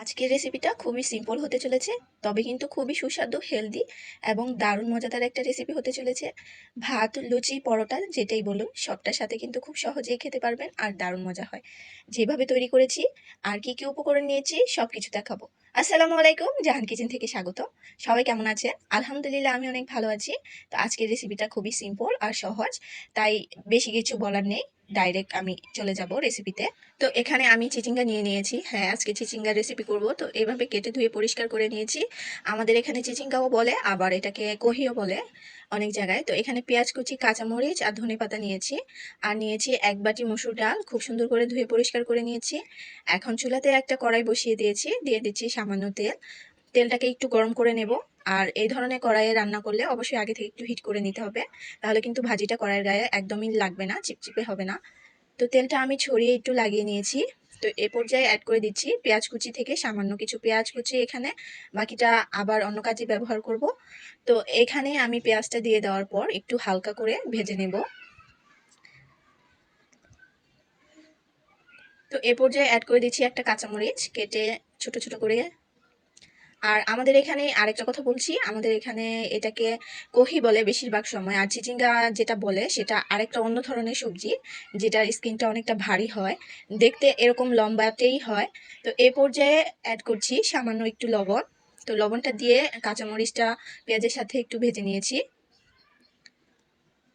আজকের রেসিপিটা খুবই সিম্পল হতে চলেছে, তবে কিন্তু খুবই সুস্বাদু হেলদি এবং দারুণ মজাদার একটা রেসিপি হতে চলেছে। ভাত, লুচি, পরোটা যেটাই বলুন, সবটার সাথে কিন্তু খুব সহজেই খেতে পারবেন আর দারুণ মজা হয়। যেভাবে তৈরি করেছি, আর কি কি উপকরণ নিয়েছি সব কিছু দেখাবো। আসসালামু আলাইকুম, জাহান কিচেন থেকে স্বাগত। সবাই কেমন আছেন? আলহামদুলিল্লাহ, আমি অনেক ভালো আছি। তো আজকের রেসিপিটা খুবই সিম্পল আর সহজ, তাই বেশি কিছু বলার নেই। ডাইরেক্ট আমি চলে যাব রেসিপিতে তো। এখানে আমি চিচিঙ্গা নিয়ে নিয়েছি। হ্যাঁ আজকে চিচিঙ্গার রেসিপি করব। তো এভাবে কেটে ধুয়ে পরিষ্কার করে নিয়েছি। আমাদের এখানে চিচিঙ্গাও বলে, আবার এটাকে কহিও বলে অনেক জায়গায়। তো এখানে পেঁয়াজ কুচি, কাঁচামরিচ আর ধনে পাতা নিয়েছি। আর নিয়েছি এক বাটি মসুর ডাল, খুব সুন্দর করে ধুয়ে পরিষ্কার করে নিয়েছি। এখন চুলাতে একটা কড়াই বসিয়ে দিয়েছি। দিয়ে দিচ্ছি সামান্য তেল। তেলটাকে একটু গরম করে নেব। আর এই ধরনের কড়াইয়ে রান্না করলে অবশ্যই আগে থেকে একটু হিট করে নিতে হবে। তাহলে কিন্তু ভাজিটা কড়াইয়ের গায়ে একদমই লাগবে না, চিপচিপে হবে না। তো তেলটা আমি ছড়িয়ে একটু লাগিয়ে নিয়েছি। তো এ পর্যায়ে অ্যাড করে দিচ্ছি পেঁয়াজ কুচি থেকে সামান্য কিছু পেঁয়াজ কুচি এখানে। বাকিটা আবার অন্য কাজে ব্যবহার করব। তো এখানে আমি পেঁয়াজটা দিয়ে দেওয়ার পর একটু হালকা করে ভেজে নেব। তো এ পর্যায়ে অ্যাড করে দিচ্ছি একটা কাঁচামরিচ, কেটে ছোট ছোট করে আর আমাদের এখানে আরেকটা কথা বলছি, আমাদের এখানে এটাকে কহি বলে বেশিরভাগ সময়, আর চিচিঙ্গা যেটা বলে সেটা আরেকটা অন্য ধরনের সবজি, যেটার স্কিনটা অনেকটা ভারী হয়, দেখতে এরকম লম্বাতেই হয়। তো এ পর্যায়ে অ্যাড করছি সামান্য একটু লবণ। তো লবণটা দিয়ে কাঁচামরিচটা, পেঁয়াজের সাথে একটু ভেজে নিয়েছি।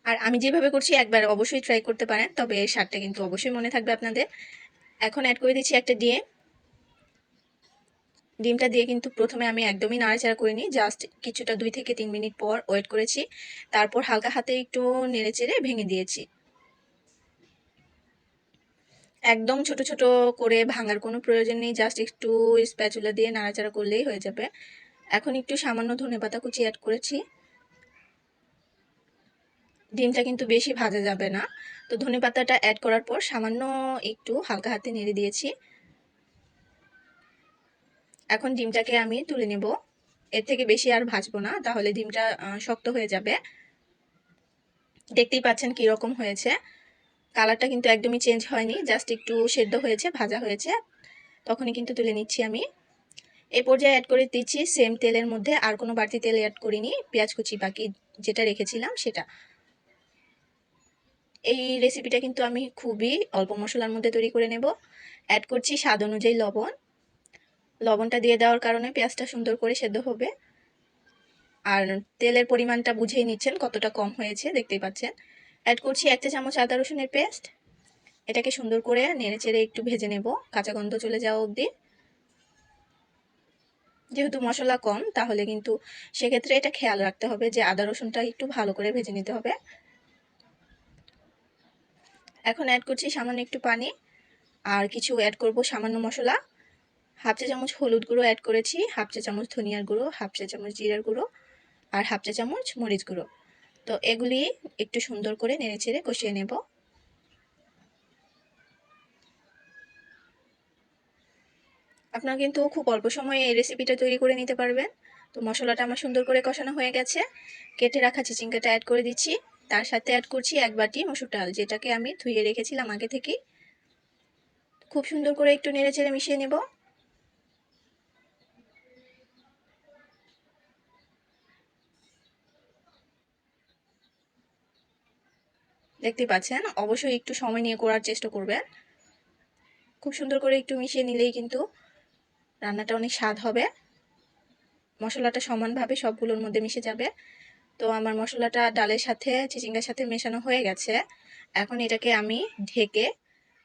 আর আমি যেভাবে করছি একবার অবশ্যই ট্রাই করতে পারেন, তবে এর স্বাদটা কিন্তু অবশ্যই মনে থাকবে আপনাদের। এখন অ্যাড করে দিচ্ছি একটা ডিম। ডিমটা দিয়ে কিন্তু প্রথমে আমি একদমই নাড়াচাড়া করিনি জাস্ট কিছুটা দুই থেকে তিন মিনিট পর ওয়েট করেছি। তারপর হালকা হাতে একটু নেড়ে চেড়ে ভেঙে দিয়েছি। একদম ছোট ছোট করে ভাঙার কোনো প্রয়োজন নেই। জাস্ট একটু স্প্যাচুলা দিয়ে নাড়াচাড়া করলেই হয়ে যাবে। এখন একটু সামান্য ধনে পাতা কুচি অ্যাড করেছি। ডিমটা কিন্তু বেশি ভাজা যাবে না। তো ধনে পাতাটা অ্যাড করার পর সামান্য একটু হালকা হাতে নেড়ে দিয়েছি। এখন ডিমটাকে আমি তুলে নেব। এর থেকে বেশি আর ভাজবো না, তাহলে ডিমটা শক্ত হয়ে যাবে। দেখতেই পাচ্ছেন কীরকম হয়েছে। কালারটা কিন্তু একদমই চেঞ্জ হয়নি, জাস্ট একটু সেদ্ধ হয়েছে, ভাজা হয়েছে। তখনই কিন্তু তুলে নিচ্ছি আমি। এই পর্যায়ে অ্যাড করে দিচ্ছি সেম তেলের মধ্যে, আর কোনো বাড়তি তেল অ্যাড করিনি, পেঁয়াজ কুচি বাকি যেটা রেখেছিলাম সেটা। এই রেসিপিটা কিন্তু আমি খুবই অল্প মশলার মধ্যে তৈরি করে নেব। অ্যাড করছি স্বাদ অনুযায়ী লবণ। লবণটা দিয়ে দেওয়ার কারণে পেঁয়াজটা সুন্দর করে সেদ্ধ হবে। আর তেলের পরিমাণটা বুঝেই নিচ্ছেন কতটা কম হয়েছে, দেখতেই পাচ্ছেন। অ্যাড করছি একটা চামচ আদা রসুনের পেস্ট। এটাকে সুন্দর করে নেড়ে চেড়ে একটু ভেজে নেব, কাঁচা গন্ধ চলে যাওয়া অবধি। যেহেতু মশলা কম, তাহলে কিন্তু সেক্ষেত্রে এটা খেয়াল রাখতে হবে যে আদা রসুনটা একটু ভালো করে ভেজে নিতে হবে। এখন অ্যাড করছি সামান্য একটু পানি, আর কিছু অ্যাড করব সামান্য মশলা। হাফ চা চামচ হলুদ গুঁড়ো অ্যাড করেছি, হাফ চা চামচ ধনিয়ার গুঁড়ো, হাফ চা চামচ জিরার গুঁড়ো আর হাফ চা চামচ মরিচ গুঁড়ো। তো এগুলি একটু সুন্দর করে নেড়ে চেড়ে কষিয়ে নেব। আপনারা কিন্তু খুব অল্প সময়ে এই রেসিপিটা তৈরি করে নিতে পারবেন। তো মশলাটা আমার সুন্দর করে কষানো হয়ে গেছে। কেটে রাখা চিচিঙ্গাটা অ্যাড করে দিচ্ছি। তার সাথে অ্যাড করছি এক বাটি মসুর ডাল, যেটাকে আমি ধুয়ে রেখেছিলাম আগে থেকেই। খুব সুন্দর করে একটু নেড়ে চেড়ে মিশিয়ে নেব। দেখতে পাচ্ছেন? অবশ্যই একটু সময় নিয়ে করার চেষ্টা করবেন। খুব সুন্দর করে একটু মিশিয়ে নিলেই কিন্তু রান্নাটা অনেক স্বাদ হবে। মশলাটা সমানভাবে সবগুলোর মধ্যে মিশে যাবে। তো আমার মশলাটা ডালের সাথে, চিচিঙ্গার সাথে মেশানো হয়ে গেছে। এখন এটাকে আমি ঢেকে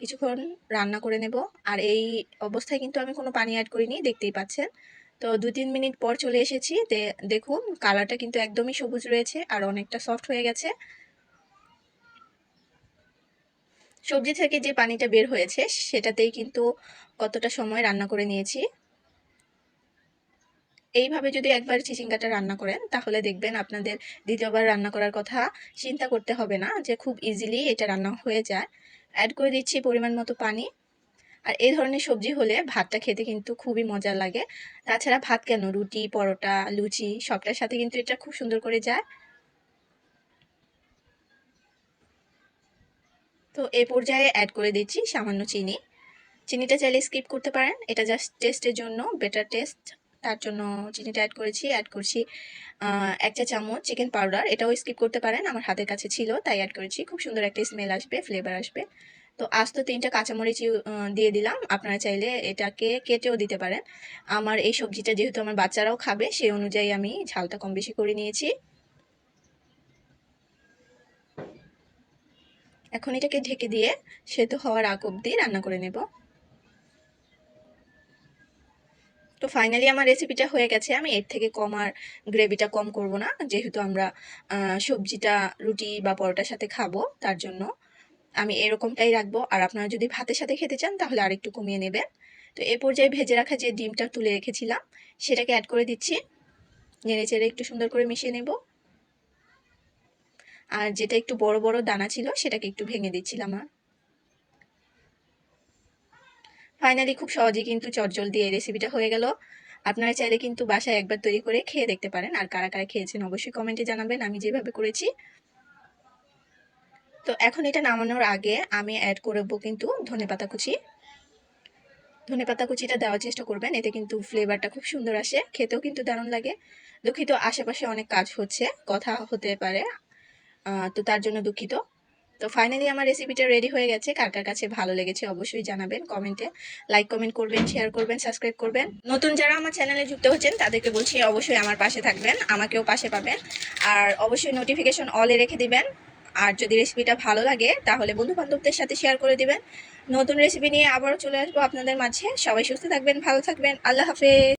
কিছুক্ষণ রান্না করে নেব। আর এই অবস্থায় কিন্তু আমি কোনো পানি অ্যাড করিনি, দেখতেই পাচ্ছেন। তো দু তিন মিনিট পর চলে এসেছি। দেখুন কালারটা কিন্তু একদমই সবুজ রয়েছে আর অনেকটা সফট হয়ে গেছে। সবজি থেকে যে পানিটা বের হয়েছে, সেটাতেই কিন্তু কতটা সময় রান্না করে নিয়েছি। এইভাবে যদি একবার চিচিঙ্গাটা রান্না করেন, তাহলে দেখবেন আপনাদের দ্বিতীয়বার রান্না করার কথা চিন্তা করতে হবে না যে খুব ইজিলি এটা রান্না হয়ে যায়। অ্যাড করে দিচ্ছি পরিমাণ মতো পানি। আর এই ধরনের সবজি হলে ভাতটা খেতে কিন্তু খুবই মজা লাগে। তাছাড়া ভাত কেন? রুটি, পরোটা, লুচি, সবটার সাথে কিন্তু এটা খুব সুন্দর করে যায়। তো এ পর্যায়ে অ্যাড করে দিচ্ছি সামান্য চিনি। চিনিটা চাইলে স্কিপ করতে পারেন। এটা জাস্ট টেস্টের জন্য বেটার টেস্ট তার জন্য চিনিটা অ্যাড করেছি। অ্যাড করছি এক চা চামচ চিকেন পাউডার এটাও স্কিপ করতে পারেন। আমার হাতের কাছে ছিল, তাই অ্যাড করেছি। খুব সুন্দর একটা স্মেল আসবে ফ্লেভার আসবে। তো আস্ত তিনটা কাঁচামরিচ দিয়ে দিলাম। আপনারা চাইলে এটাকে কেটেও দিতে পারেন। আমার এই সবজিটা যেহেতু আমার বাচ্চারাও খাবে, সেই অনুযায়ী আমি ঝালটা কম বেশি করে নিয়েছি। এখন এটাকে ঢেকে দিয়ে সেদ্ধ হওয়ার আগ অবধি রান্না করে নেব। তো ফাইনালি আমার রেসিপিটা হয়ে গেছে। আমি এর থেকে কম আর গ্রেভিটা কম করব না। যেহেতু আমরা সবজিটা, রুটি বা পরোটার সাথে খাব, তার জন্য আমি এরকমটাই রাখব। আর আপনারা যদি ভাতের সাথে খেতে চান, তাহলে আরেকটু কমিয়ে নেবেন। তো এ পর্যায়ে ভেজে রাখা যে ডিমটা তুলে রেখেছিলাম, সেটাকে অ্যাড করে দিচ্ছি। নেড়ে চেড়ে একটু সুন্দর করে মিশিয়ে নেব। আর যেটা একটু বড় বড় দানা ছিল, সেটাকে একটু ভেঙে দিচ্ছিলাম আর। ফাইনালি খুব সহজেই কিন্তু চটজলদি এই রেসিপিটা হয়ে গেল। আপনারা চাইলে কিন্তু বাসায় একবার তৈরি করে খেয়ে দেখতে পারেন আর কারা কারা খেয়েছেন অবশ্যই কমেন্টে জানাবেন, আমি যেভাবে করেছি। তো এখন এটা নামানোর আগে আমি অ্যাড করব কিন্তু ধনেপাতা কুচি। ধনেপাতা কুচিটা দেওয়ার চেষ্টা করবেন, এতে কিন্তু ফ্লেভারটা খুব সুন্দর আসে, খেতেও কিন্তু দারুণ লাগে। দুঃখিত, আশেপাশে অনেক কাজ হচ্ছে, কথা হতে পারে। তো তার জন্য দুঃখিত। তো ফাইনালি আমার রেসিপিটা রেডি হয়ে গেছে। কার কার কাছে ভালো লেগেছে অবশ্যই জানাবেন কমেন্টে লাইক কমেন্ট করবেন শেয়ার করবেন সাবস্ক্রাইব করবেন। নতুন যারা আমার চ্যানেলে যুক্ত হচ্ছেন, তাদেরকে বলছি অবশ্যই আমার পাশে থাকবেন, আমাকেও পাশে পাবেন। আর অবশ্যই নোটিফিকেশন অলে রেখে দিবেন। আর যদি রেসিপিটা ভালো লাগে, তাহলে বন্ধু বান্ধবদের সাথে শেয়ার করে দিবেন। নতুন রেসিপি নিয়ে আবারও চলে আসব আপনাদের মাঝে। সবাই সুস্থ থাকবেন, ভালো থাকবেন। আল্লাহ হাফেজ।